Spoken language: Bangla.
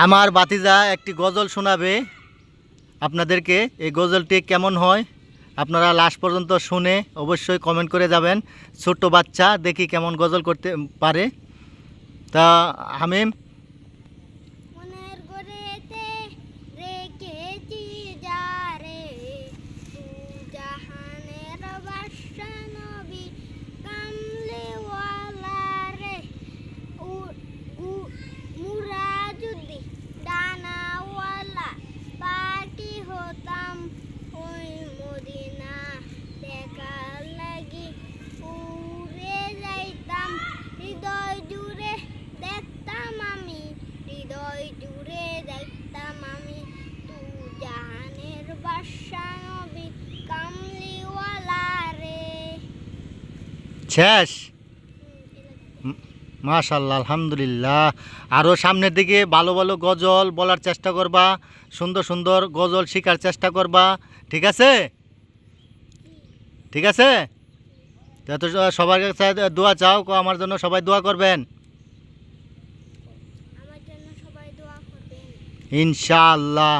আমার বাতিজা একটি গজল শোনাবে। আপনাদেরকে এই গজলটি কেমন হয় আপনারা লাস্ট পর্যন্ত শুনে অবশ্যই কমেন্ট করে যাবেন। ছোট্ট বাচ্চা দেখি কেমন গজল করতে পারে। তা, হামিম শেষ? মাশাল্লাহ আলহামদুলিল্লাহ। আরও সামনের দিকে ভালো ভালো গজল বলার চেষ্টা করবা সুন্দর সুন্দর গজল শেখার চেষ্টা করবা ঠিক আছে? ঠিক আছে? যত সবার কাছে দোয়া চাও আমার জন্য সবাই দোয়া করবেন। আমার জন্য সবাই দোয়া করবেন। ইনশাআল্লাহ।